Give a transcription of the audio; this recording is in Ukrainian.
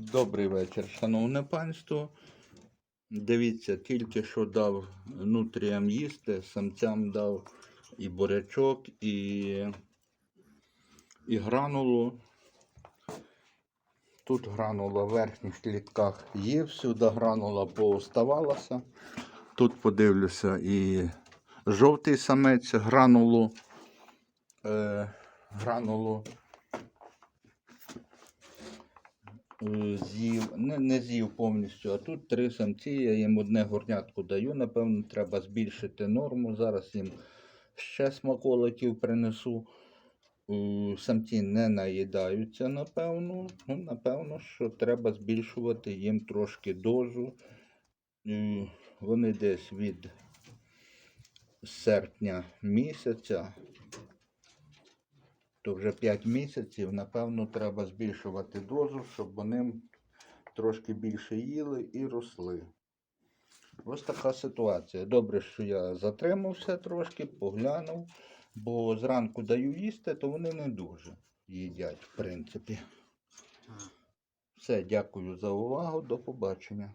Добрий вечір, шановне панство. Дивіться, тільки що дав нутріям їсти, самцям дав і бурячок, і, і гранулу. Тут гранула в верхніх клітках є, всюди гранула пооставалася. Тут подивлюся і жовтий самець гранулу. Е, гранулу е, з'їв, не, не з'їв повністю, а тут три самці, я їм одне горнятку даю. Напевно, треба збільшити норму. Зараз їм ще смаколиків принесу. Е, Самці не наїдаються, напевно. Ну, напевно, що треба збільшувати їм трошки дозу. Е, Вони десь від серпня місяця то вже 5 місяців, напевно, треба збільшувати дозу, щоб вони трошки більше їли і росли. Ось така ситуація. Добре, що я затримався трошки, поглянув, бо зранку даю їсти, то вони не дуже їдять, в принципі. Все, дякую за увагу, до побачення.